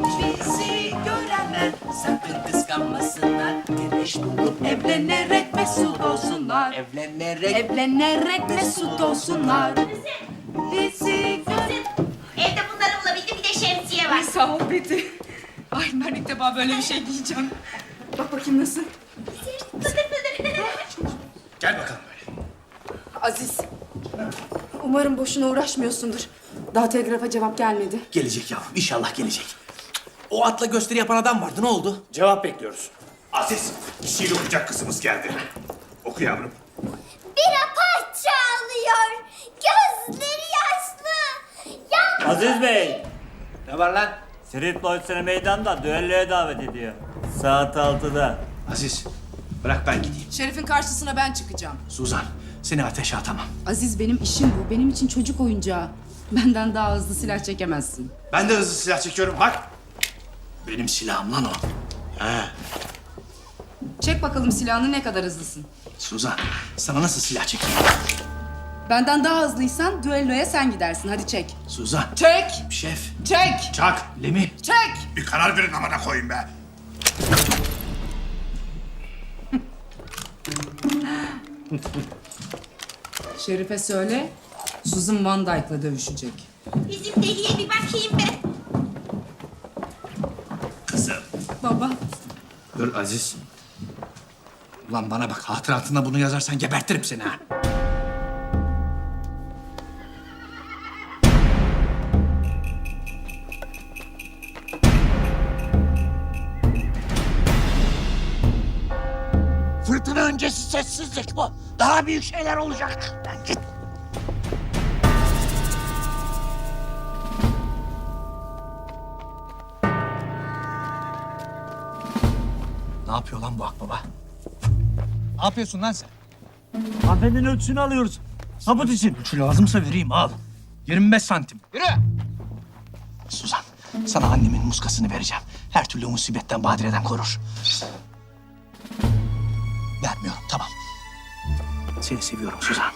Bizi görenler sakın kıskanmasınlar. Güneş bulup evlenerek mesut olsunlar. Evlenerek Evlenerek mesut olsunlar. Bizi gören... Evde bunları bulabildim bir de şemsiye var. Ay sağ ol Betty. Ay ben ilk defa böyle bir şey giyeceğim. Bak bakayım nasıl. Gel bakalım böyle. Aziz. Umarım boşuna uğraşmıyorsundur. Daha telgrafa cevap gelmedi. Gelecek yavrum inşallah gelecek. O atla gösteri yapan adam vardı ne oldu? Cevap bekliyoruz. Aziz, şiir okuyacak kızımız geldi. Oku yavrum. Bir apart çağlıyor. Gözleri yaşlı. Yan Aziz Bey, Ne var lan? Street Boys seni meydanda düelloya davet ediyor. Saat 6'da. Aziz bırak ben gideyim. Şerif'in karşısına ben çıkacağım. Suzan seni ateşe atamam. Aziz benim işim bu. Benim için çocuk oyuncağı. Benden daha hızlı silah çekemezsin. Ben de hızlı silah çekiyorum bak. Benim silahım lan o. Çek bakalım silahını ne kadar hızlısın. Suzan sana nasıl silah çekeyim? Benden daha hızlıysan düelloya sen gidersin. Hadi çek. Suzan. Çek! Şef. Çek! Çak. Lemi. Çek! Bir karar verin amına koyayım be. Şerif'e söyle. Susan Van Dyke'la dövüşecek. bizim deliye bir bakayım be. Kızım. Baba. Dur Aziz. Ulan bana bak hatıratına bunu yazarsan gebertirim seni ha. Fırtına öncesi sessizlik bu. Daha büyük şeyler olacak. Lan git. Ne yapıyor lan bu akbaba? Ne yapıyorsun lan sen? Hanımefendinin ölçüsünü alıyoruz. Sabut için. Şu lazımsa vereyim al. 25 santim. Yürü. Suzan, sana annemin muskasını vereceğim. Her türlü musibetten, badireden korur. Vermiyorum, tamam. Seni seviyorum Suzan.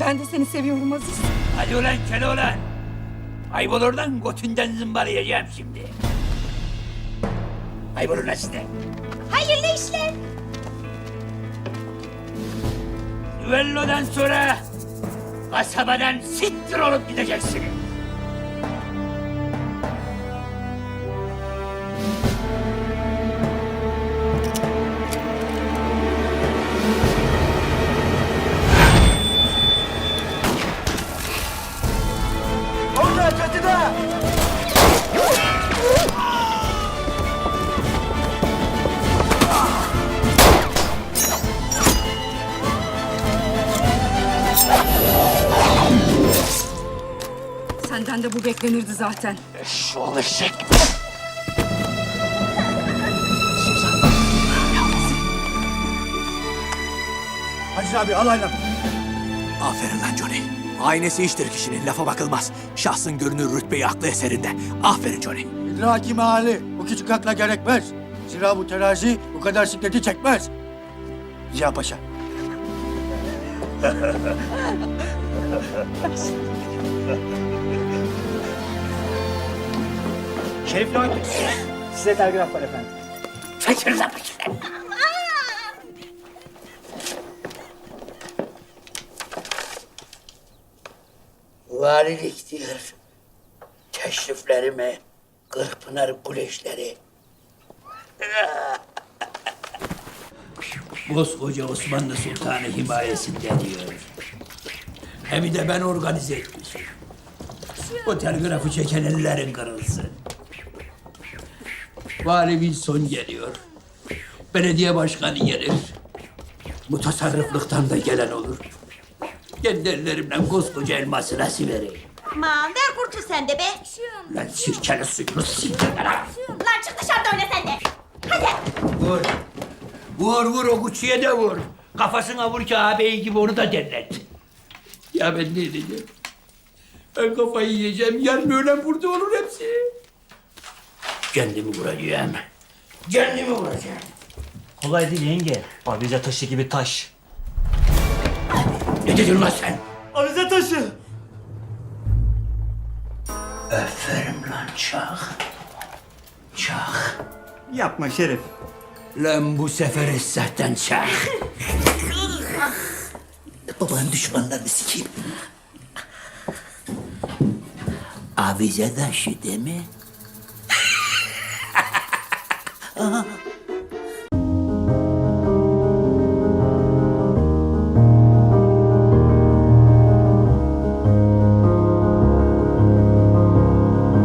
Ben de seni seviyorum Aziz. Hadi ulan Keloğlan. Ayıp oradan götünden zımbalayacağım şimdi. Ayıp ulan size. Hayırlı işler. Düellodan sonra kasabadan siktir olup gideceksin. Senden de bu beklenirdi zaten. Şu alışık. Hacı abi al aynen. Aferin lan Johnny. Aynesi iştir kişinin, lafa bakılmaz. Şahsın görünür rütbeyi aklı eserinde. Aferin Johnny. İdraki mahalli bu küçük akla gerekmez. Zira bu terazi bu kadar sikleti çekmez. Ziya Paşa. Şerif Long. Size telgraf var efendim. Çekil lan bakayım. Valilik diyor. Teşriflerime, Kırkpınar kuleşleri. Koskoca Osmanlı Sultanı himayesinde diyor. Hem de ben organize etmişim. O telgrafı çeken ellerin kırılsın. Valimin son geliyor. Belediye başkanı gelir. Mutasarrıflıktan da gelen olur. Kendi ellerimle koskoca elması nasıl vereyim? Aman ver kurtul sen de be. Lan sirkeli suyunu siktir lan. Lan çık dışarıda öyle sen de. Hadi. Vur. Vur vur o kuçuya da vur. Kafasına vur ki ağabeyi gibi onu da derlet. Ya ben ne diyeceğim? Ben kafayı yiyeceğim. Yarın öğlen burada olur hepsi. Kendimi vuracağım. Kendimi vuracağım. Kolay değil yenge. Abize taşı gibi taş. Ne dedin lan sen? Abize taşı. Aferin lan çak. Çak. Yapma Şerif. Lan bu sefer Esra'dan çak. Babanın düşmanlarını sikeyim. Avize taşı değil mi? 嗯